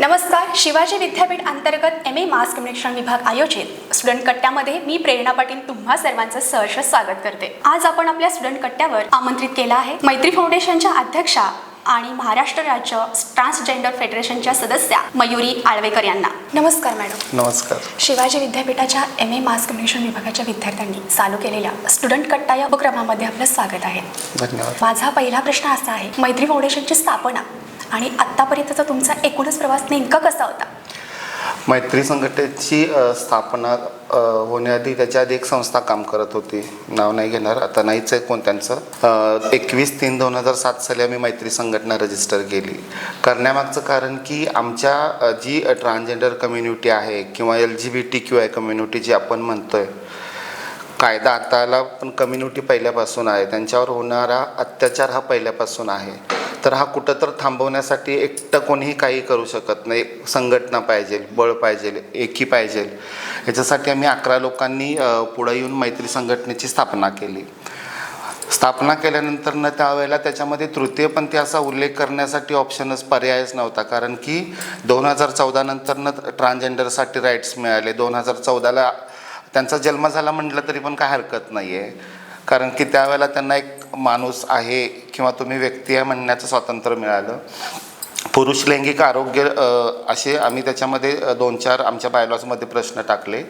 नमस्कार शिवाजी विद्यापीठ अंतर्गत एम ए मास कम्युनिकेशन विभाग आयोजित स्टुडंट कट्ट्यामध्ये मी प्रेरणा पाटील तुम्हा सर्वांचं सहर्ष स्वागत करते. आज आपण आपल्या स्टुडंट कट्ट्यावर आमंत्रित केलं आहे. मैत्री फाउंडेशनच्या अध्यक्षा आणि महाराष्ट्र राज्य ट्रान्सजेंडर फेडरेशनच्या सदस्या मयुरी आळवेकर यांना. नमस्कार मॅडम नमस्कार. शिवाजी विद्यापीठाच्या एम ए मास कम्युनिकेशन विभागाच्या विद्यार्थ्यांनी चालू केलेल्या स्टुडंट कट्टा या उपक्रमामध्ये आपलं स्वागत आहे. धन्यवाद. माझा पहिला प्रश्न असा आहे मैत्री फाउंडेशनची स्थापना आणि आत्तापर्यंतचा तुमचा एकूणच प्रवास नेमका कसा होता? मैत्री संघटनेची स्थापना होण्याआधी त्याच्या आधी एक संस्था काम करत होती. नाव नाही घेणार आता नाहीच आहे कोण त्यांचं. एकवीस तीन दोन हजार सात साली आम्ही मैत्री संघटना रजिस्टर केली. करण्यामागचं कारण की आमच्या जी ट्रान्सजेंडर कम्युनिटी आहे किंवा L G B T Q I community जी आपण म्हणतोय कायदा आताला पण कम्युनिटी पहिल्यापासून आहे. त्यांच्यावर होणारा अत्याचार हा पहिल्यापासून आहे. तर हा कुठं तर थांबवण्यासाठी एकटं कोणीही काही करू शकत नाही. संघटना पाहिजे बळ पाहिजे एकी पाहिजे. याच्यासाठी आम्ही अकरा लोकांनी पुढं येऊन मैत्री संघटनेची स्थापना केली. स्थापना केल्यानंतर न त्यावेळेला त्याच्यामध्ये तृतीयपंथी असा उल्लेख करण्यासाठी ऑप्शनच पर्यायच नव्हता. कारण की दोन हजार चौदा नंतरनं ट्रान्सजेंडरसाठी राईट्स मिळाले. दोन हजार चौदाला त्यांचा जन्म झाला म्हटलं तरी पण काय हरकत नाही आहे कारण की त्यावेळेला त्यांना एक माणूस आहे किंवा तुम्ही व्यक्ती आहे म्हणण्याचं स्वातंत्र्य मिळालं. पुरुष लैंगिक आरोग्य असे आम्ही त्याच्यामध्ये दोन चार आमच्या बायलॉजमध्ये प्रश्न टाकले.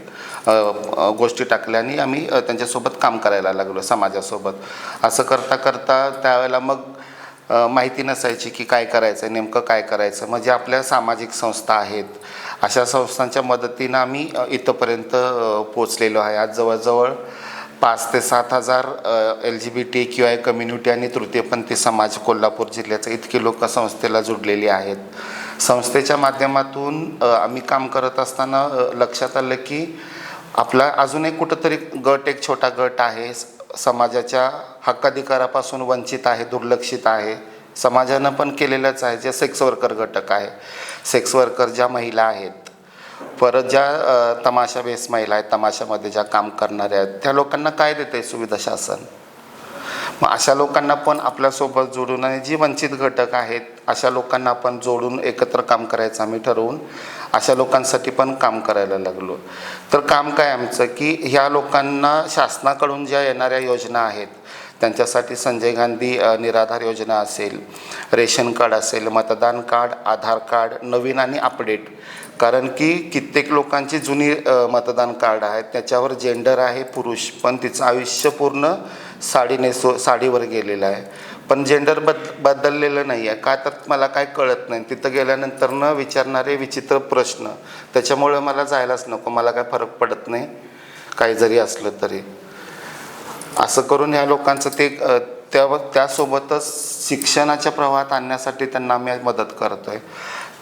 गोष्टी टाकल्या आणि आम्ही त्यांच्यासोबत काम करायला लागलो समाजासोबत. असं करता करता त्यावेळेला मग माहिती नसायची की काय करायचं आहे नेमकं काय करायचं म्हणजे आपल्या सामाजिक संस्था आहेत अशा संस्थांच्या मदतीनं आम्ही इथंपर्यंत पोचलेलो आहे. आज जवळजवळ पाच ते सात हजार L G B T Q I community आणि तृतीयपंथी समाज कोल्हापूर जिल्ह्याचे इतके लोक संस्थेला जुडलेली आहेत. संस्थेच्या माध्यमातून आम्ही काम करत असताना लक्षात आलं की आपला अजून एक कुठंतरी गट एक छोटा गट आहे. समाजाच्या हक्काधिकारापासून वंचित आहे दुर्लक्षित आहे. समाजानं पण केलेलंच आहे जे सेक्स वर्कर घटक आहे. सेक्स वर्कर ज्या महिला आहेत परत ज्या तमाशा बेस महिला आहेत तमाशामध्ये ज्या काम करणाऱ्या आहेत त्या लोकांना काय देते सुविधा शासन? मग अशा लोकांना पण आपल्यासोबत जोडून आणि जी वंचित घटक आहेत अशा लोकांना आपण जोडून एकत्र काम करायचं आम्ही ठरवून अशा लोकांसाठी पण काम करायला लागलो. तर काम काय आमचं? की ह्या लोकांना शासनाकडून ज्या येणाऱ्या योजना आहेत त्यांच्यासाठी संजय गांधी निराधार योजना असेल रेशन कार्ड असेल मतदान कार्ड आधार कार्ड नवीन आणि अपडेट कारण की कित्येक लोकांची जुनी मतदान कार्ड आहेत त्याच्यावर जेंडर आहे पुरुष. पण तिचं आयुष्य पूर्ण साडी नेसो साडीवर गेलेलं आहे. पण जेंडर बद बदललेलं नाही आहे का तर मला काय कळत नाही. तिथं गेल्यानंतर न विचारणारे विचित्र प्रश्न. त्याच्यामुळे मला जायलाच नको. मला काय फरक पडत नाही. काही जरी असलं तरी. असं करून ह्या लोकांचं ते त्या त्यासोबतच शिक्षणाच्या प्रवाहात आणण्यासाठी त्यांना आम्ही मदत करतो आहे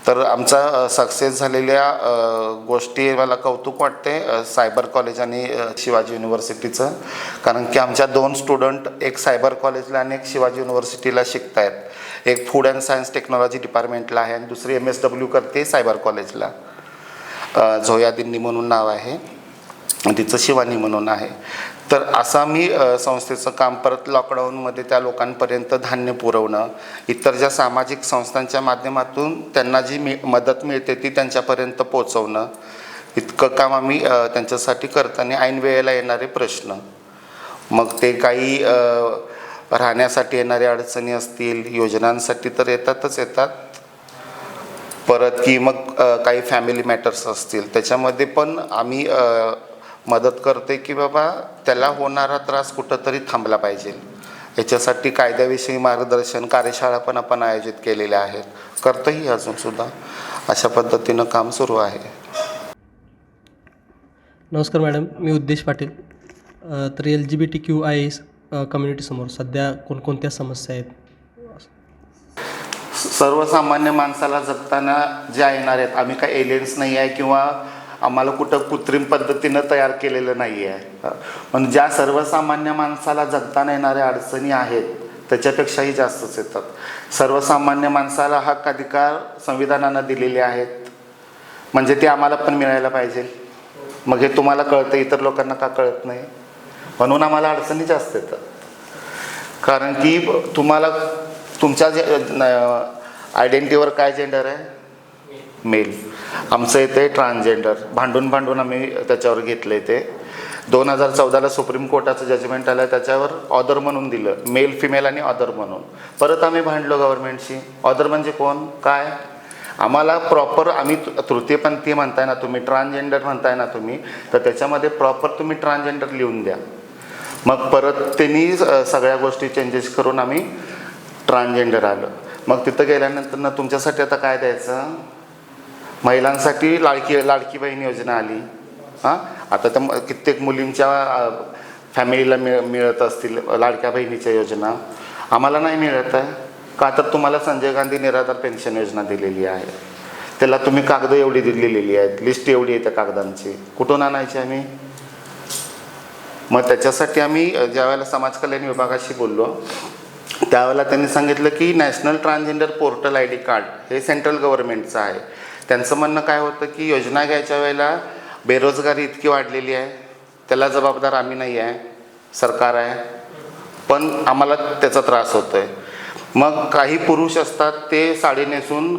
तर आमचा सक्सेस झालेल्या गोष्टी मला कौतुक वाटते सायबर कॉलेज आणि शिवाजी युनिव्हर्सिटीचं कारण की आमच्या दोन स्टुडंट एक सायबर कॉलेजला आणि एक शिवाजी युनिव्हर्सिटीला शिकत आहेत एक फूड अँड सायन्स टेक्नॉलॉजी डिपार्टमेंटला आहे आणि दुसरी एम एस डब्ल्यू करते सायबर कॉलेजला झोया दिन्नी म्हणून नाव आहे. तिचं शिवानी म्हणून आहे. तर असं आम्ही संस्थेचं काम परत लॉकडाऊनमध्ये त्या लोकांपर्यंत धान्य पुरवणं इतर ज्या सामाजिक संस्थांच्या माध्यमातून त्यांना जी मी मदत मिळते ती त्यांच्यापर्यंत पोचवणं इतकं काम आम्ही त्यांच्यासाठी करताना ऐन वेळेला येणारे प्रश्न. मग ते काही राहण्यासाठी येणाऱ्या अडचणी असतील योजनांसाठी तर येतातच येतात. परत की मग काही फॅमिली मॅटर्स असतील त्याच्यामध्ये पण आम्ही मदत करते की बाबा त्याला होणारा त्रास कुठंतरी थांबला पाहिजे. याच्यासाठी कायद्याविषयी मार्गदर्शन कार्यशाळा पण आपण आयोजित केलेल्या आहेत. करतोही अजूनसुद्धा अशा पद्धतीनं काम सुरू आहे. नमस्कार मॅडम मी उद्देश पाटील. तर L G B T Q I S कम्युनिटीसमोर सध्या कोणकोणत्या समस्या आहेत? सर्वसामान्य माणसाला जगताना ज्या येणार आहेत आम्ही काय एलियन्स नाही आहे किंवा आम्हाला कुठं कृत्रिम पद्धतीनं तयार केलेलं नाही आहे पण ज्या सर्वसामान्य माणसाला जगताना येणाऱ्या अडचणी आहेत त्याच्यापेक्षाही जास्तच येतात. सर्वसामान्य माणसाला हक्क अधिकार संविधानानं दिलेले आहेत. म्हणजे ते आम्हाला पण मिळायला पाहिजे. मग हे तुम्हाला कळतं इतर लोकांना का कळत नाही? म्हणून आम्हाला अडचणी जास्त येतात. कारण की तुम्हाला तुमच्या जे आयडेंटिटीवर काय जेंडर आहे? मेल आमचं इथे ट्रान्सजेंडर भांडून भांडून आम्ही त्याच्यावर घेतले ते. दोन हजार चौदाला सुप्रीम कोर्टाचं जजमेंट आलं त्याच्यावर ऑदर म्हणून दिलं मेल फिमेल आणि ऑदर म्हणून. परत आम्ही भांडलो गव्हर्नमेंटशी ऑदर म्हणजे कोण? काय? आम्हाला प्रॉपर आम्ही तृ- तृतीयपंथी म्हणताय ना तुम्ही ट्रान्सजेंडर म्हणताय ना तुम्ही तर त्याच्यामध्ये प्रॉपर तुम्ही ट्रान्सजेंडर लिहून द्या. मग परत त्यांनी सगळ्या गोष्टी चेंजेस करून आम्ही ट्रान्सजेंडर आलं. मग तिथं गेल्यानंतर ना तुमच्यासाठी आता काय द्यायचं? महिलांसाठी लाडकी लाडकी बहीण योजना आली. हां? आता तर कित्येक मुलींच्या फॅमिलीला मिळ मिळत असतील लाडक्या बहिणीच्या योजना. आम्हाला नाही मिळत आहे. का तर तुम्हाला संजय गांधी निराधार पेन्शन योजना दिलेली आहे. त्याला तुम्ही कागद एवढी दिलेली आहेत. लिस्ट एवढी आहे त्या कागदांची. कुठून आणायची आम्ही? मग त्याच्यासाठी आम्ही ज्यावेळेला समाज कल्याण विभागाशी बोललो त्यावेळेला त्यांनी सांगितलं की national transgender portal I D card हे सेंट्रल गव्हर्नमेंटचं आहे. त्यांचं म्हणणं काय होतं की योजना घ्यायच्या वेळेला बेरोजगारी इतकी वाढलेली आहे त्याला जबाबदार आम्ही नाही आहे सरकार आहे. पण आम्हाला त्याचा त्रास होतो आहे मग काही पुरुष असतात ते साडी नेसून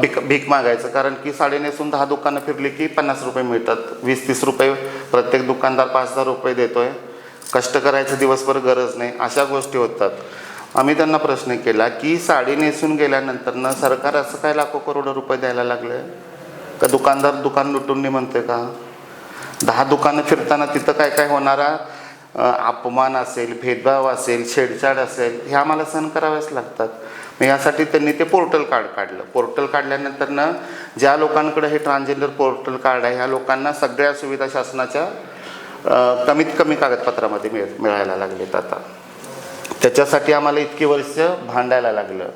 भीक भीक मागायचं. कारण की साडी नेसून दहा दुकानं फिरली की पन्नास रुपये मिळतात. वीस तीस रुपये प्रत्येक दुकानदार पाच हजार रुपये देतोय. कष्ट करायचं दिवसभर गरज नाही. अशा गोष्टी होतात. आम्ही त्यांना प्रश्न केला की साडी नेसून गेल्यानंतर ना सरकार असं काय लाखो करोड रुपये द्यायला लागले का दुकानदार दुकान लुटून नाही म्हणते का? दहा दुकानं फिरताना तिथं काय काय होणारा अपमान असेल भेदभाव असेल छेडछाड असेल हे आम्हाला सहन कराव्याच लागतात. मग यासाठी त्यांनी ते पोर्टल कार्ड काढलं. पोर्टल काढल्यानंतर ना ज्या लोकांकडे हे ट्रान्सजेंडर पोर्टल कार्ड आहे ह्या लोकांना सगळ्या सुविधा शासनाच्या कमीत कमी कागदपत्रामध्ये मिळ मिळायला लागलेत आता. त्याच्यासाठी आम्हाला इतकी वर्ष भांडायला लागलं.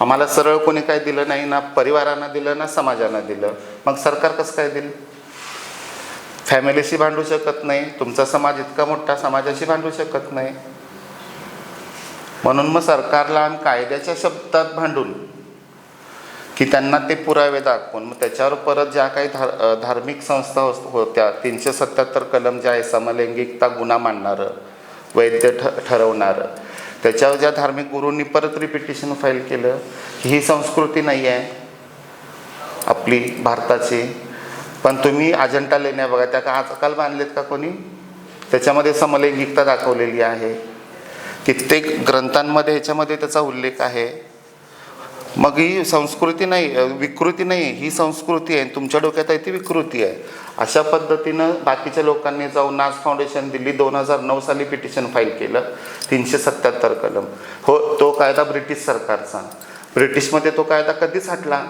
आम्हाला सरळ कोणी काय दिलं नाही ना परिवारानं दिलं ना समाजानं दिलं. मग सरकार कसं काय दिलं फॅमिलीशी भांडू शकत नाही तुमचा समाज इतका मोठा समाजाशी भांडू शकत नाही. म्हणून मग सरकारला आम्ही कायद्याच्या शब्दात भांडून की त्यांना ते पुरावे दाखवून मग त्याच्यावर परत ज्या काही धार धार्मिक संस्था होत्या तीनशे सत्याहत्तर कलम ज्या आहे समलैंगिकता गुन्हा मांडणारं वैद्य ठ ठरवणारं त्याच्यावर ज्या धार्मिक गुरूंनी परत रिपिटिशन फाईल केलं ही संस्कृती नाही आहे आपली भारताची. पण तुम्ही अजंठा लेण्या बघा त्या का आजकाल बांधलेत का कोणी? त्याच्यामध्ये समलैंगिकता दाखवलेली आहे. कित्येक ग्रंथांमध्ये ह्याच्यामध्ये त्याचा उल्लेख आहे. मग ही संस्कृती नाही विकृती नाही ही संस्कृती आहे. तुमच्या डोक्यात आहे ती विकृती आहे. अशा पद्धतीनं बाकीच्या लोकांनी जाऊन नाज फाउंडेशन दिल्ली दोन हजार नऊ साली पिटिशन फाईल केलं. तीनशे सत्याहत्तर कलम. हो तो कायदा ब्रिटिश सरकारचा. ब्रिटिशमध्ये तो कायदा कधीच हटला.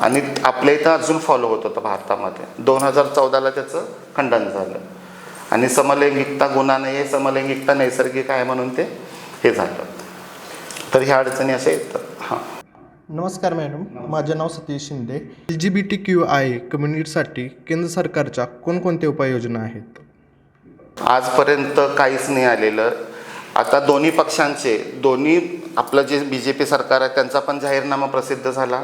आणि आपल्या इथं अजून फॉलो होत होतं भारतामध्ये. दोन हजार चौदाला त्याचं खंडन झालं. आणि समलैंगिकता गुन्हा नाही आहे समलैंगिकता नैसर्गिक आहे म्हणून ते हे झालं. तर ह्या अडचणी अशा येतात. हां. नमस्कार मॅडम माझे नाव Satish Shinde. L G B T Q I कम्युनिटीसाठी केंद्र सरकारच्या कोणकोणत्या उपाययोजना आहेत? आजपर्यंत काहीच नाही आलेलं. आता दोन्ही पक्षांचे दोन्ही आपलं जे बी जे पी सरकार आहे त्यांचा पण जाहीरनामा प्रसिद्ध झाला.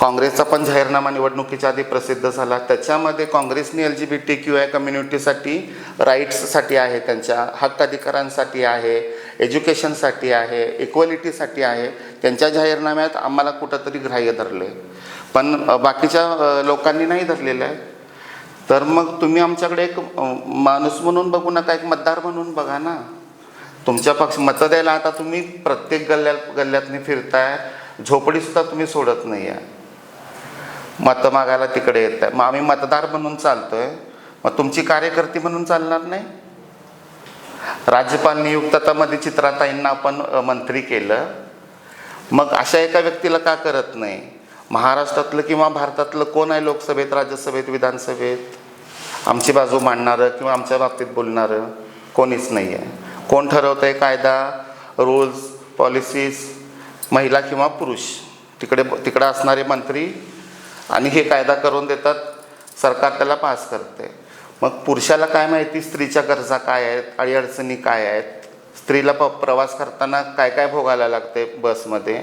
काँग्रेसचा पण जाहीरनामा निवडणुकीच्या आधी प्रसिद्ध झाला. त्याच्यामध्ये काँग्रेसने L G B T Q I कम्युनिटीसाठी राईट्ससाठी आहे त्यांच्या हक्क अधिकारांसाठी आहे एज्युकेशनसाठी आहे इक्वलिटीसाठी आहे त्यांच्या जाहीरनाम्यात आम्हाला कुठंतरी ग्राह्य धरले पण बाकीच्या लोकांनी नाही धरलेलं आहे. तर मग तुम्ही आमच्याकडे एक माणूस म्हणून बघू नका एक मतदार म्हणून बघा ना. तुमच्या पक्ष मतं द्यायला आता तुम्ही प्रत्येक गल्ल्यात गल्ल्यातनी फिरताय झोपडीसुद्धा तुम्ही सोडत नाही आहे मतं मागायला तिकडे येत आहे मग आम्ही मतदार म्हणून चालतोय. मग तुमची कार्यकर्ती म्हणून चालणार नाही? राज्यपाल नियुक्ततामध्ये चित्राताईंना आपण मंत्री केलं. मग अशा एका व्यक्तीला का करत नाही? महाराष्ट्रातलं किंवा भारतातलं कोण आहे लोकसभेत राज्यसभेत विधानसभेत? आमची बाजू मांडणारं किंवा आमच्या बाबतीत बोलणारं कोणीच नाही आहे कोण ठरवतं आहे कायदा रूल्स पॉलिसीज महिला किंवा पुरुष? तिकडे तिकडं असणारे मंत्री आणि हे कायदा करून देतात सरकार त्याला पास करते मग पुरुषाला काय माहिती? स्त्रीच्या गरजा काय आहेत? अडीअडचणी काय आहेत? स्त्रीला प प्रवास करताना काय काय भोगायला लागते बसमध्ये?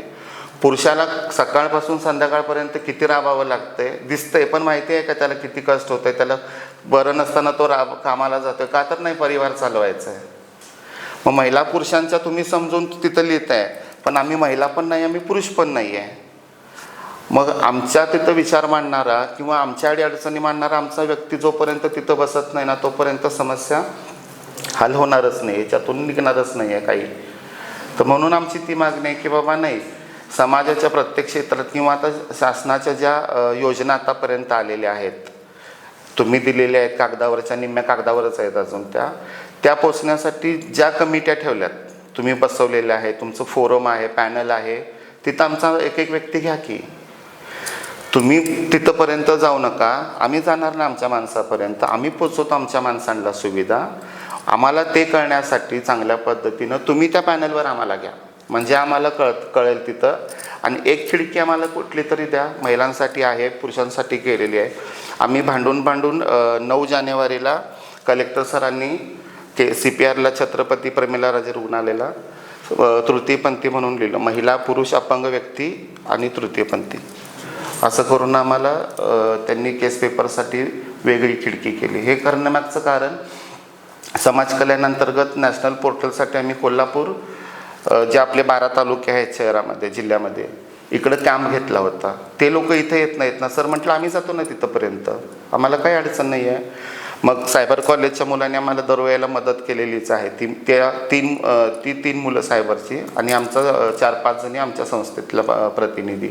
पुरुषाला सकाळपासून संध्याकाळपर्यंत किती राबावं लागते? दिसतंय पण माहिती आहे का त्याला किती कष्ट होतंय? त्याला बरं नसताना तो राब कामाला जातोय. का तर नाही परिवार चालवायचा आहे मग महिला पुरुषांच्या तुम्ही समजून तिथं लिहित आहे पण आम्ही महिला पण नाही आम्ही पुरुष पण नाही आहे मग आमच्या तिथं विचार मांडणारा किंवा आमच्या अडीअडचणी मांडणारा आमचा व्यक्ती जोपर्यंत तिथं बसत नाही ना तोपर्यंत समस्या हल होणारच नाही याच्यातून निघणारच नाही आहे काही. तर म्हणून आमची ती मागणी आहे की बाबा नाही समाजाच्या प्रत्येक क्षेत्रात किंवा आता शासनाच्या ज्या योजना आतापर्यंत आलेल्या आहेत तुम्ही दिलेल्या आहेत कागदावरच्या निम्म्या कागदावरच आहेत अजून त्या त्या पोचण्यासाठी ज्या कमिट्या ठेवल्यात तुम्ही बसवलेल्या आहे तुमचं फोरम आहे पॅनल आहे तिथं आमचा एक एक व्यक्ती घ्या की. तुम्ही तिथंपर्यंत जाऊ नका आम्ही जाणार ना आमच्या माणसापर्यंत आम्ही पोचवतो आमच्या माणसांना सुविधा आम्हाला ते कळण्यासाठी चांगल्या पद्धतीनं तुम्ही त्या पॅनलवर आम्हाला घ्या. म्हणजे आम्हाला कळ कळेल तिथं. आणि एक खिडकी आम्हाला कुठली तरी द्या. महिलांसाठी आहे पुरुषांसाठी केलेली आहे. आम्ही भांडून भांडून नऊ जानेवारीला कलेक्टर सरांनी के सी पी आरला छत्रपती प्रमिला राजे रुग्णालयाला तृतीयपंथी म्हणून लिहिलं. महिला पुरुष अपंग व्यक्ती आणि तृतीयपंथी. असं करून आम्हाला त्यांनी केस पेपरसाठी वेगळी खिडकी केली. हे करण्यामागचं कारण समाज कल्याणांतर्गत नॅशनल पोर्टलसाठी आम्ही कोल्हापूर जे आपले बारा तालुके आहेत शहरामध्ये जिल्ह्यामध्ये इकडं कॅम्प घेतला होता. ते लोक इथे येत नाहीत ना. सर म्हटलं आम्ही जातो ना तिथंपर्यंत. आम्हाला काही अडचण नाही आहे. मग सायबर कॉलेजच्या मुलांनी आम्हाला दरवेळेला मदत केलेलीच आहे. ती त्या तीन ती तीन मुलं सायबरची आणि आमचा चार पाच जणी आमच्या संस्थेतला प्रतिनिधी.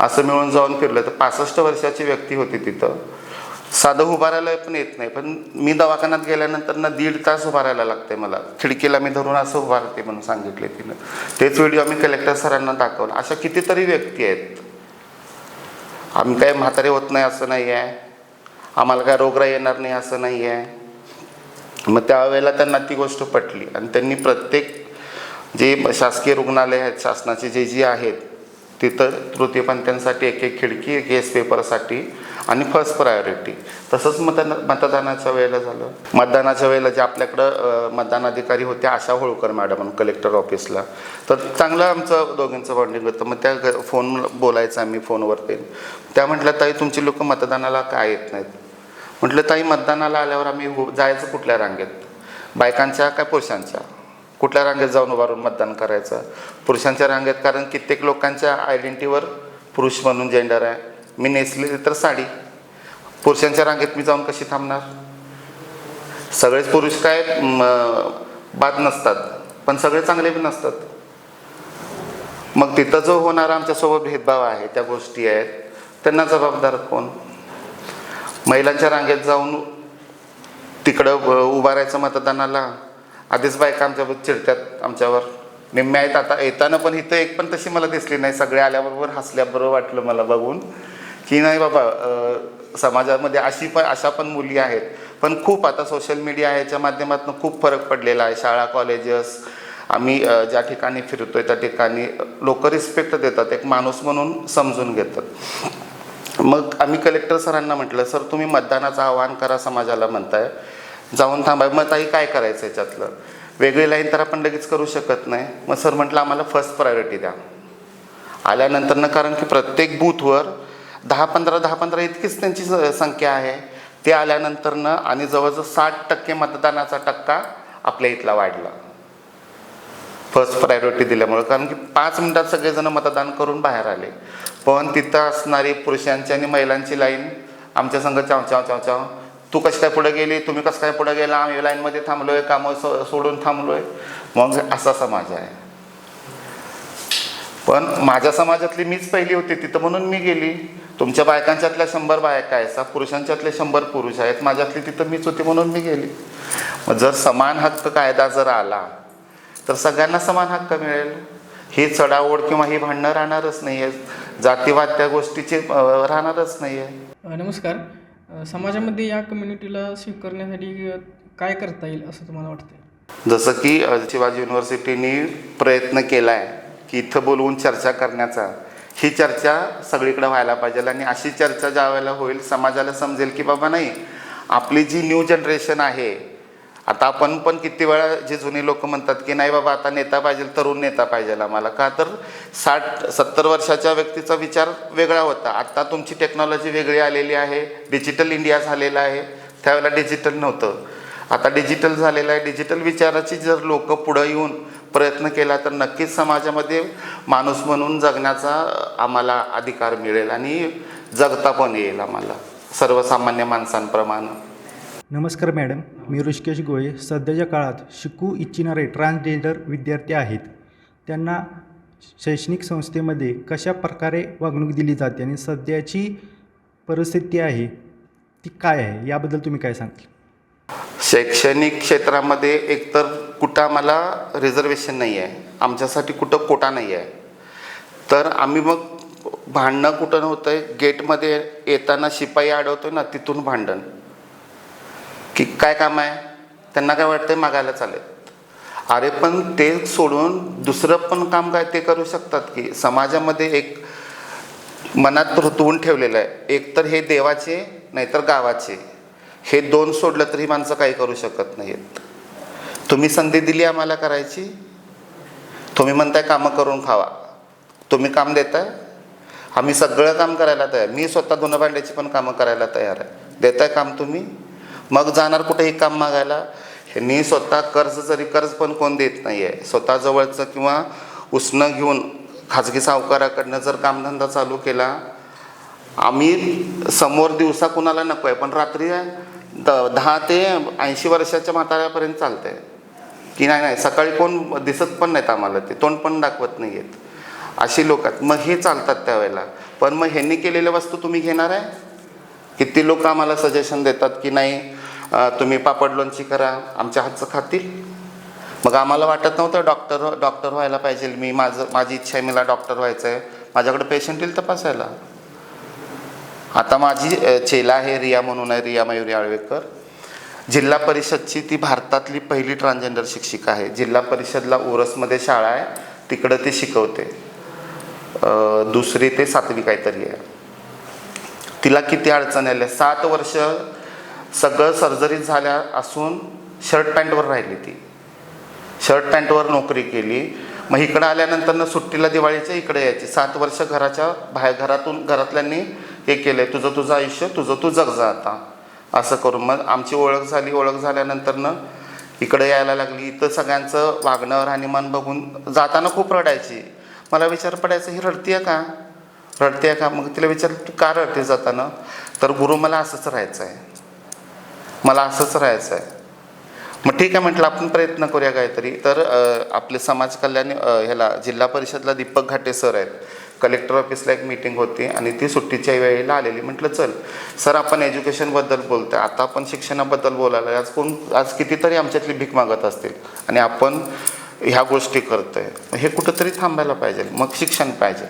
असं मिळून जाऊन फिरलं. तर पासष्ट वर्षाची व्यक्ती होती तिथं. साधं उभारायला पण येत नाही. पण मी दवाखान्यात गेल्यानंतर ना दीड तास उभारायला लागते मला. खिडकीला मी धरून असं उभारते म्हणून सांगितले तिनं. तेच व्हिडिओ आम्ही कलेक्टर सरांना दाखवला. अशा कितीतरी व्यक्ती आहेत. आम्ही काय म्हातारे होत नाही असं नाही आहे आम्हाला काय रोगराई येणार नाही असं नाही आहे मग त्यावेळेला त्यांना ती गोष्ट पटली. आणि त्यांनी प्रत्येक जे शासकीय रुग्णालय आहेत शासनाचे जे जे आहेत तिथं तृतीयपंथ्यांसाठी एक एक खिडकी एक एस पेपरसाठी आणि फर्स्ट प्रायोरिटी तसंच मतदान मतदानाच्या वेळेला झालं. मतदानाच्या वेळेला जे आपल्याकडं मतदान अधिकारी होते आशा होळकर मॅडम कलेक्टर ऑफिसला तर चांगलं आमचं दोघींचं बॉन्डिंग होतं. मग त्या फोन बोलायचं आम्ही फोनवरती त्या म्हटल्या ताई तुमची लोक मतदानाला काय येत नाहीत? म्हटलं ताई मतदानाला आल्यावर आम्ही हो, जायचं कुठल्या रांगेत? बायकांच्या काय पुरुषांच्या? कुठल्या रांगेत जाऊन उभारून मतदान करायचं? पुरुषांच्या रांगेत कारण कित्येक लोकांच्या आयडेंटिटीवर पुरुष म्हणून जेंडर आहे. मी नेसलेली तर साडी. पुरुषांच्या रांगेत मी जाऊन कशी थांबणार? सगळेच पुरुष काय बाद नसतात पण सगळे चांगले बी नसतात. मग तिथं जो होणारा आमच्यासोबत भेदभाव आहे त्या गोष्टी आहेत त्यांना जबाबदार कोण? महिलांच्या रांगेत जाऊन तिकडं उ- उभा राहायचं मतदानाला आधीच बायका आमच्यावर चिडतात आमच्यावर. निम्म्या आहेत आता येताना पण इथं एक पण तशी मला दिसली नाही सगळे आल्याबरोबर हसल्याबरोबर वाटलं मला बघून. की नाही बाबा समाजामध्ये अशी पण अशा पण मुली आहेत. पण खूप आता सोशल मीडिया याच्या माध्यमातून खूप फरक पडलेला आहे. शाळा कॉलेजेस आम्ही ज्या ठिकाणी फिरतोय त्या ठिकाणी लोक रिस्पेक्ट देतात एक माणूस म्हणून समजून घेतात. मग आम्ही कलेक्टर सरांना म्हटलं सर तुम्ही मतदानाचं आवाहन करा समाजाला म्हणताय. जाऊन थांबाय मग ताई काय करायचं याच्यातलं? वेगळी लाईन तर आपण लगेच करू शकत नाही. मग सर म्हटलं आम्हाला फर्स्ट प्रायोरिटी द्या. आल्यानंतरनं कारण की प्रत्येक बूथवर दहा पंधरा दहा पंधरा इतकीच त्यांची स- संख्या आहे. ते आल्यानंतरनं आणि जवळजवळ साठ टक्के मतदानाचा टक्का आपल्या इथला वाढला. फर्स्ट प्रायोरिटी दिल्यामुळे कारण की पाच मिनिटात सगळेजण मतदान करून बाहेर आले. पण तिथं असणारी पुरुषांची आणि महिलांची लाईन आमच्या संघ चाव चाव चाव चाव. तू कसं काय पुढे गेली? तुम्ही कसं काय पुढे गेला? आम्ही लाईनमध्ये थांबलोय कामं सो सोडून थांबलोय. मग असा समाज आहे. पण माझ्या समाजातली मीच पहिली होती. तिथं म्हणून मी गेली. तुमच्या बायकांच्यातल्या शंभर बायका आहेत पुरुषांच्यातले शंभर पुरुष आहेत माझ्यातली तिथं मीच होती म्हणून मी गेली. मग जर समान हक्क कायदा जर आला तर सगळ्यांना समान हक्क मिळेल. ही चढाओढ किंवा ही भांडणं राहणारच नाही आहे जातीवाद त्या गोष्टीचे राहणारच नाही आहे नमस्कार. समाजामध्ये या कम्युनिटीला स्वीकारण्यासाठी काय करता येईल असं तुम्हाला वाटतं जसं की शिवाजी युनिव्हर्सिटीने प्रयत्न केला आहे की इथं बोलवून चर्चा करण्याचा. ही चर्चा सगळीकडे व्हायला पाहिजे आणि अशी चर्चा ज्या वेळेला होईल समाजाला समजेल की बाबा नाही आपली जी न्यू जनरेशन आहे आता आपण पण किती वेळा जे जुने लोक म्हणतात की नाही बाबा आता नेता पाहिजे तरुण नेता पाहिजे आम्हाला. का तर साठ सत्तर वर्षाच्या व्यक्तीचा विचार वेगळा होता. आता तुमची टेक्नॉलॉजी वेगळी आलेली आहे डिजिटल इंडिया झालेला आहे. त्यावेळेला डिजिटल नव्हतं. आता डिजिटल झालेलं आहे. डिजिटल विचाराची जर लोक पुढं येऊन प्रयत्न केला तर नक्कीच समाजामध्ये माणूस म्हणून जगण्याचा आम्हाला अधिकार मिळेल आणि जगता पण येईल आम्हाला सर्वसामान्य माणसांप्रमाणे. नमस्कार मॅडम मी ऋषिकेश गोळे सध्याच्या काळात शिकू इच्छिणारे ट्रान्सजेंडर विद्यार्थी आहेत. त्यांना शैक्षणिक संस्थेमध्ये कशा प्रकारे वागणूक दिली जाते आणि सध्याची परिस्थिती आहे ती काय आहे? याबद्दल तुम्ही काय सांगाल शैक्षणिक क्षेत्रामध्ये एकतर कुठं आम्हाला रिझर्वेशन नाही आहे आमच्यासाठी कुठं कोटा नाही आहे तर आम्ही मग भांडणं कुठं नव्हतं आहे गेटमध्ये येताना शिपाई अडवतो ना तिथून भांडण. की काय काम आहे? त्यांना काय वाटतं मागायला चालेल अरे पण ते सोडून दुसरं पण काम काय ते करू शकतात की? समाजामध्ये एक मनात रुतवून ठेवलेलं आहे. एक तर हे देवाचे नाहीतर गावाचे. हे दोन सोडलं तरी माणसं काही करू शकत नाहीत. तुम्ही संधी दिली आम्हाला करायची? तुम्ही म्हणताय कामं करून खावा. तुम्ही काम देताय? आम्ही सगळं काम करायला तयार. मी स्वतः धुणं भांड्याची पण कामं करायला तयार आहे. देताय काम तुम्ही? मग जाणार कुठेही काम मागायला? ह्यांनी स्वतः कर्ज जरी कर्ज पण कोण देत नाही आहे स्वतः जवळचं किंवा उसणं घेऊन खाजगी सावकाराकडनं जर कामधंदा चालू केला आम्ही समोर दिवसा कुणाला नको आहे पण रात्री द दहा ते ऐंशी वर्षाच्या म्हाताऱ्यापर्यंत चालतं आहे की नाही नाही सकाळी कोण दिसत पण नाहीत आम्हाला ते तोंड पण दाखवत नाही आहेत अशी लोक आहेत. मग हे चालतात त्यावेळेला. पण मग ह्यांनी केलेल्या वस्तू तुम्ही घेणार आहे? किती लोक आम्हाला सजेशन देतात की नाही तुम्ही पापड लोणची करा आमच्या हातचं खातील? मग आम्हाला वाटत नव्हतं डॉक्टर डॉक्टर व्हायला पाहिजे. मी माझं माझी इच्छा आहे मला डॉक्टर व्हायचं आहे. माझ्याकडे पेशंट येईल तपासायला. आता माझी चेला आहे रिया म्हणून आहे रिया मयुरी आळवेकर. जिल्हा परिषदची ती भारतातली पहिली ट्रान्सजेंडर शिक्षिका आहे. जिल्हा परिषदला ओरसमध्ये शाळा आहे. तिकडं ती शिकवते. दुसरी ते सातवी काहीतरी आहे. तिला किती अडचण आल्या? सात वर्ष सगळं सर्जरी झाल्या असून शर्ट पॅन्टवर राहिली ती. शर्ट पॅन्टवर नोकरी केली. मग इकडं आल्यानंतर सुट्टीला दिवाळीच्या इकडे यायची. सात वर्ष घराच्या बाहेर घरातून घरातल्यांनी हे केलं तुझं तुझं आयुष्य तुझं तू जग जा आता. असं करून मग आमची ओळख झाली. ओळख झाल्यानंतरनं इकडे यायला लागली. इथं सगळ्यांचं वागणं राहणीमान बघून जाताना खूप रडायची. मला विचार पडायचा ही आहे का? रडते का? मग तिला विचार का रडते जाताना? तर गुरु मला असंच राहायचं आहे मला असंच राहायचं आहे मग ठीक आहे म्हटलं आपण प्रयत्न करूया काहीतरी. तर आपले समाज कल्याण ह्याला जिल्हा परिषदला दीपक घाटे सर आहेत. कलेक्टर ऑफिसला एक मीटिंग होती आणि ती सुट्टीच्या वेळेला आलेली. म्हटलं चल सर आपण एज्युकेशनबद्दल बोलतोय. आता आपण शिक्षणाबद्दल बोलायला आज कोण आज कितीतरी आमच्यातली भीक मागत असतील आणि आपण ह्या गोष्टी करतोय. हे कुठंतरी थांबायला पाहिजे. मग शिक्षण पाहिजे.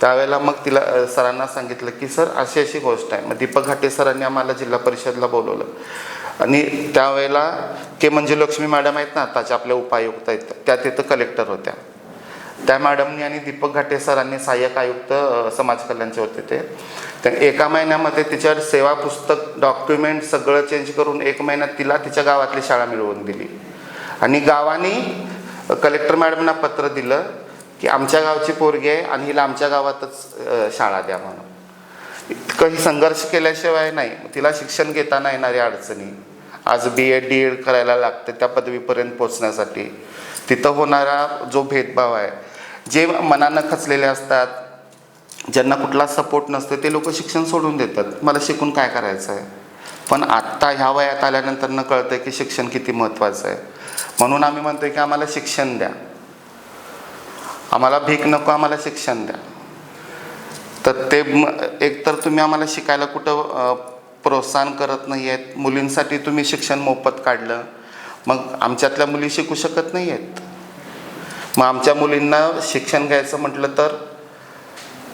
त्यावेळेला मग तिला सरांना सांगितलं की सर अशी अशी गोष्ट आहे. मग दीपक घाटे सरांनी आम्हाला जिल्हा परिषदला बोलवलं. आणि त्यावेळेला के म्हणजे लक्ष्मी मॅडम आहेत ना आताच्या आपल्या उपायुक्त आहेत त्या तिथं कलेक्टर होत्या. त्या मॅडमनी आणि दीपक घाटे सरांनी सहाय्यक आयुक्त समाज कल्याणचे होते ते. तर एका महिन्यामध्ये तिच्यावर सेवा पुस्तक डॉक्युमेंट सगळं चेंज करून एक महिन्यात तिला तिच्या गावातली शाळा मिळवून दिली. आणि गावाने कलेक्टर मॅडमना पत्र दिलं की आमच्या गावची पोरगी आहे आणि हिला आमच्या गावातच शाळा द्या म्हणून. इतकंही संघर्ष केल्याशिवाय नाही तिला शिक्षण घेताना येणाऱ्या अडचणी. आज बी एड डी एड करायला लागते त्या पदवीपर्यंत पोचण्यासाठी तिथं होणारा जो भेदभाव आहे जे मनानं खचलेले असतात ज्यांना कुठला सपोर्ट नसतो ते लोक शिक्षण सोडून देतात. मला शिकून काय करायचं आहे? पण आत्ता ह्या वयात आल्यानंतर न कळतं की शिक्षण किती महत्त्वाचं आहे. म्हणून आम्ही म्हणतोय की आम्हाला शिक्षण द्या. आम्हाला भीक नको आम्हाला शिक्षण द्या. तर ते एकतर तुम्ही आम्हाला शिकायला कुठं प्रोत्साहन करत नाही आहेत मुलींसाठी तुम्ही शिक्षण मोफत काढलं. मग आमच्यातल्या मुली शिकू शकत नाही आहेत मग आमच्या मुलींना शिक्षण घ्यायचं म्हटलं तर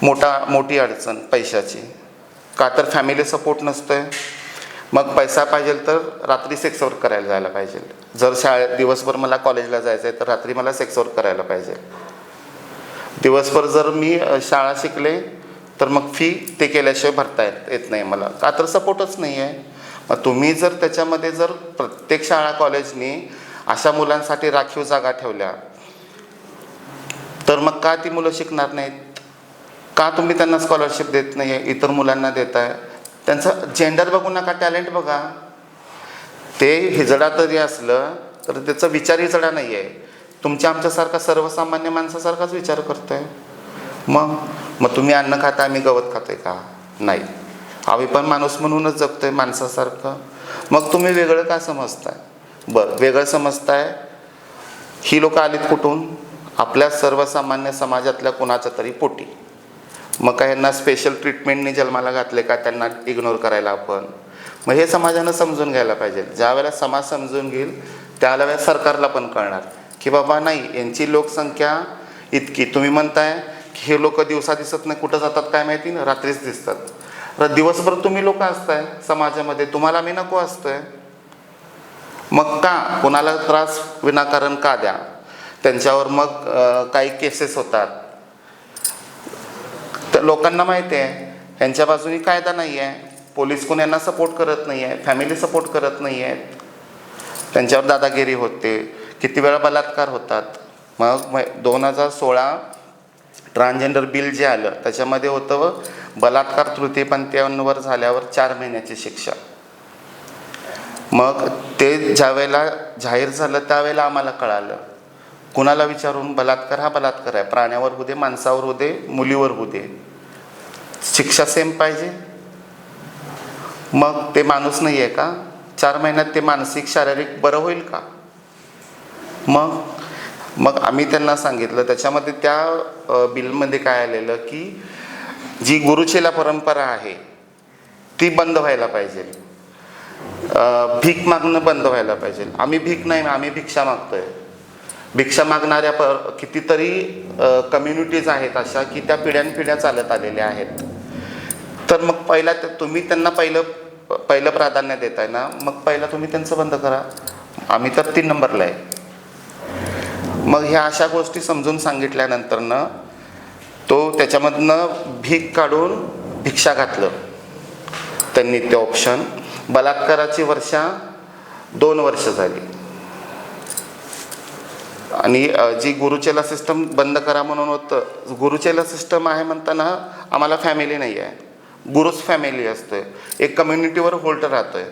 मोठा मोठी अडचण पैशाची. का तर फॅमिली सपोर्ट नसतोय. मग पैसा पाहिजे तर रात्री सेक्स वर्क करायला जायला पाहिजे. जर शाळेत दिवसभर मला कॉलेजला जायचं आहे तर रात्री मला सेक्स वर्क करायला पाहिजे. दिवसभर जर मी शाळा शिकले तर मग फी ते केल्याशिवाय भरता येत येत नाही मला. का तर सपोर्टच नाही आहे तुम्ही जर त्याच्यामध्ये जर प्रत्येक शाळा कॉलेजनी अशा मुलांसाठी राखीव जागा ठेवल्या तर मग का ती मुलं शिकणार नाहीत? का तुम्ही त्यांना स्कॉलरशिप देत नाही आहे इतर मुलांना देत आहे त्यांचं जेंडर बघू नका टॅलेंट बघा. ते हिजडा तरी असलं तर त्याचा विचार हिजडा नाही आहे तुमच्या आमच्यासारखा सर्वसामान्य माणसासारखाच विचार करतोय. मग मग तुम्ही अन्न खाता आम्ही गवत खातोय का? नाही. आम्ही पण माणूस म्हणूनच जगतोय माणसासारखं. मग तुम्ही वेगळं का समजताय? बरं वेगळं समजताय? ही लोक आलीत कुठून? आपल्या सर्वसामान्य समाजातल्या कुणाच्या तरी पोटी. मग काय यांना स्पेशल ट्रीटमेंटने जन्माला घातले का त्यांना इग्नोर करायला आपण? मग हे समाजानं समजून घ्यायला पाहिजे. ज्या वेळेला समाज समजून घेईल त्यावेळेला सरकारला पण कळणार की बाबा नाही यांची लोकसंख्या इतकी. तुम्ही म्हणताय की हे लोक दिवसा दिसत नाही कुठं जातात काय माहिती? ना रात्रीच दिसतात. दिवसभर तुम्ही लोक असताय समाजामध्ये तुम्हाला मी नको असतोय. मग का? कोणाला त्रास विनाकारण का द्या? त्यांच्यावर मग काही केसेस होतात. तर लोकांना माहिती आहे त्यांच्या बाजूने कायदा नाही आहे पोलीस कोण यांना सपोर्ट करत नाही आहे फॅमिली सपोर्ट करत नाही आहेत त्यांच्यावर दादागिरी होते. किती वेळा बलात्कार होतात. मग दोन हजार सोळा ट्रान्सजेंडर बिल जे आलं त्याच्यामध्ये होतं बलात्कार तृतीयपंथीयांवर झाल्यावर चार महिन्याची शिक्षा. मग ते ज्या वेळेला जाहीर झालं त्यावेळेला आम्हाला कळालं. कुणाला विचारून बलात्कार? हा बलात्कार आहे. प्राण्यावर होऊ दे माणसावर होऊ दे मुलीवर होऊ दे. शिक्षा सेम पाहिजे. मग ते माणूस नाही आहे का? चार महिन्यात ते मानसिक शारीरिक बरं होईल का? मग मग आम्ही त्यांना सांगितलं. त्याच्यामध्ये त्या बिलमध्ये काय आलेलं की जी गुरुचेला परंपरा आहे ती बंद व्हायला पाहिजे. भीक मागणं बंद व्हायला पाहिजे. आम्ही भीक नाही आम्ही भिक्षा मागतोय. भिक्षा मागणाऱ्या प कितीतरी कम्युनिटीज आहेत अशा की त्या पिढ्यानपिढ्या चालत आलेल्या आहेत. तर मग पहिला तुम्ही त्यांना पहिलं पहिलं प्राधान्य देताय ना मग पहिला तुम्ही त्यांचं बंद करा. आम्ही तर तीन नंबरला आहे. मग ह्या अशा गोष्टी समजून सांगितल्यानंतरनं तो त्याच्यामधनं भीक काढून भिक्षा घातलं. त्यांनी ते ऑप्शन बलात्काराची वर्षा दोन वर्ष झाली. आणि जी गुरुचेला सिस्टम बंद करा म्हणून होतं गुरुचेला सिस्टम आहे म्हणताना आम्हाला फॅमिली नाही आहे गुरुच फॅमिली असतोय. एक कम्युनिटीवर होल्ट आहे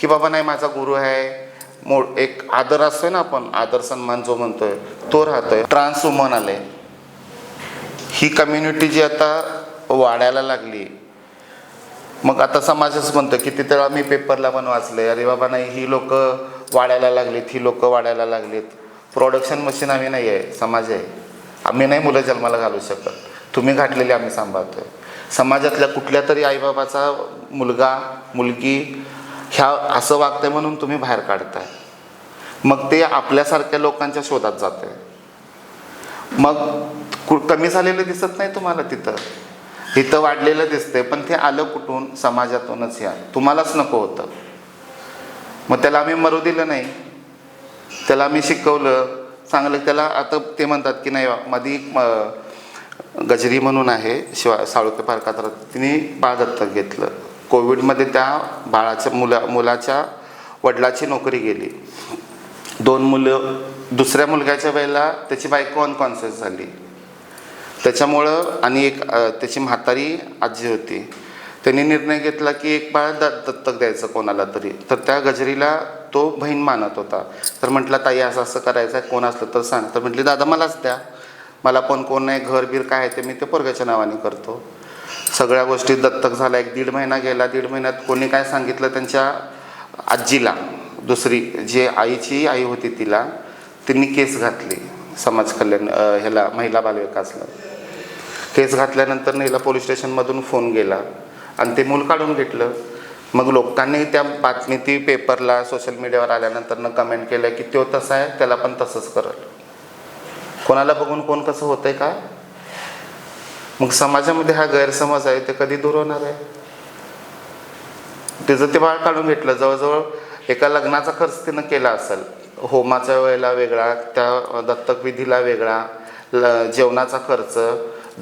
की बाबा नाही माझा गुरु आहे. मो एक आदर असतोय ना आपण आदर सन्मान जो म्हणतोय तो राहतोय. ट्रान्स वुमन आले. ही कम्युनिटी जी आता वाढायला लागली. मग आता समाजच म्हणतो किती वेळा आम्ही पेपरला पण वाचले अरे बाबा नाही ही लोक वाढायला लागलीत ही लोक वाढायला लागलीत. प्रोडक्शन मशीन आम्ही नाही आहे समाज आहे. आम्ही नाही मुलं जन्माला घालू शकत. तुम्ही घाटलेली आम्ही सांभाळतोय. समाजातल्या कुठल्या तरी आईबाबाचा मुलगा मुलगी ह्या असं वागतंय म्हणून तुम्ही बाहेर काढताय. मग ते आपल्यासारख्या लोकांच्या शोधात जाते मग कमी झालेलं दिसत नाही तुम्हाला तिथं? इथं वाढलेलं दिसतंय पण ते आलं कुठून? समाजातूनच या. तुम्हालाच नको होतं. मग त्याला आम्ही मरू दिलं नाही. त्याला आम्ही शिकवलं. चांगलं त्याला आता ते म्हणतात की नाही मधी गजरी म्हणून आहे शिवा साळुके पार्कात तिने बाळ दत्तक घेतलं. कोविडमध्ये त्या बाळाच्या मुला मुलाच्या वडिलाची नोकरी गेली. दोन मुलं दुसऱ्या मुलग्याच्या वेळेला त्याची बायको अनकॉन्शियस झाली. त्याच्यामुळं आणि एक त्याची म्हातारी आजी होती. त्यांनी निर्णय घेतला की एक बाळ द दत्तक द्यायचं कोणाला तरी. तर त्या गजरीला तो बहीण मानत होता. तर म्हटलं ताई असं असं करायचं आहे कोण असलं तर सांग. तर म्हटली दादा मलाच द्या. मला पण कोण नाही घर बीर काय आहे ते मी ते पोरग्याच्या नावाने करतो. सगळ्या गोष्टी दत्तक झाल्या एक दीड महिना गेला. दीड महिन्यात कोणी काय सांगितलं त्यांच्या आजीला. दुसरी जे आईची आई होती तिला. तिने केस घातली. समाज कल्याण ह्याला महिला बालविकासला. केस घातल्यानंतर हिला पोलीस स्टेशनमधून फोन गेला आणि ते मूल काढून घेतलं. मग लोकांनी त्या बातमी ती पेपरला सोशल मीडियावर आल्यानंतर कमेंट केलं की तो तसा आहे त्याला पण तसंच करल. कोणाला बघून कोण कसं होतंय का? मग समाजामध्ये हा गैरसमज आहे ते कधी दूर होणार आहे? तिचं ते बाळ काढून घेतलं. जवळजवळ एका लग्नाचा खर्च तिनं केला असेल. होमाच्या वेळेला वेगळा त्या दत्तक विधीला वेगळा ल जेवणाचा खर्च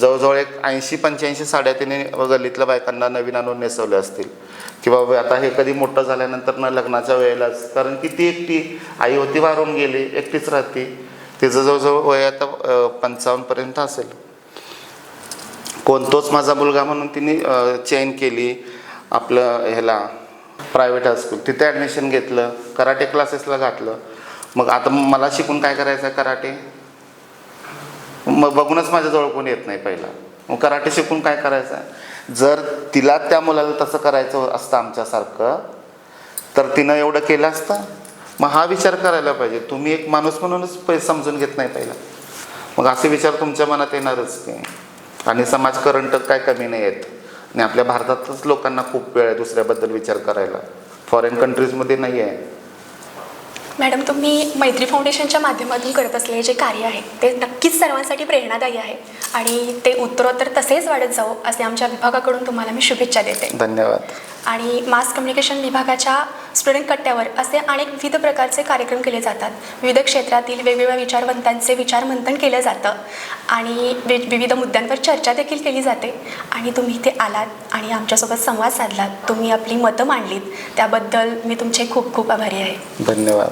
जवळजवळ एक ऐंशी पंच्याऐंशी साड्या तिने गल्लीतल्या बायकांना नवीन आणून नेसवल्या असतील. की बाबा आता हे कधी मोठं झाल्यानंतर ना लग्नाच्या वेळेलाच. कारण की ती एकटी आई होती वारून गेली एकटीच राहते. तिचं जवळजवळ वय आता पंचावन्नपर्यंत असेल. कोणतोच माझा मुलगा म्हणून तिने चेन केली. आपलं ह्याला प्रायव्हेट हायस्कूल तिथे ॲडमिशन घेतलं. कराटे क्लासेसला घातलं. मग आता मला शिकून काय करायचं आहे कराटे? मग बघूनच माझ्याजवळ कोण येत नाही पहिला. मग कराटे शिकून काय करायचं? आहे जर तिला त्या मुलाला तसं करायचं असतं आमच्यासारखं तर तिनं एवढं केलं असतं? मग हा विचार करायला पाहिजे. तुम्ही एक माणूस म्हणूनच पै समजून घेत नाही पहिला. मग असे विचार तुमच्या मनात येणारच की. आणि समाजकरण तर काय कमी नाही आहेत आणि आपल्या भारतातच लोकांना खूप वेळ आहे दुसऱ्याबद्दल विचार करायला. फॉरेन कंट्रीजमध्ये नाही आहे मॅडम तुम्ही मैत्री फाउंडेशनच्या माध्यमातून करत असलेले जे कार्य आहे ते नक्कीच सर्वांसाठी प्रेरणादायी आहे. आणि ते उत्तरोत्तर तसेच वाढत जावो असे आमच्या विभागाकडून तुम्हाला मी शुभेच्छा देते. धन्यवाद. आणि मास कम्युनिकेशन विभागाच्या स्टुडंट कट्ट्यावर असे अनेक विविध प्रकारचे कार्यक्रम केले जातात. विविध क्षेत्रातील वेगवेगळ्या विचारवंतांचे विचारमंथन केलं जातं आणि वि विविध मुद्द्यांवर चर्चा देखील केली जाते. आणि तुम्ही इथे आलात आणि आमच्यासोबत संवाद साधलात. तुम्ही आपली मतं मांडलीत. त्याबद्दल मी तुमचे खूप खूप आभारी आहे. धन्यवाद.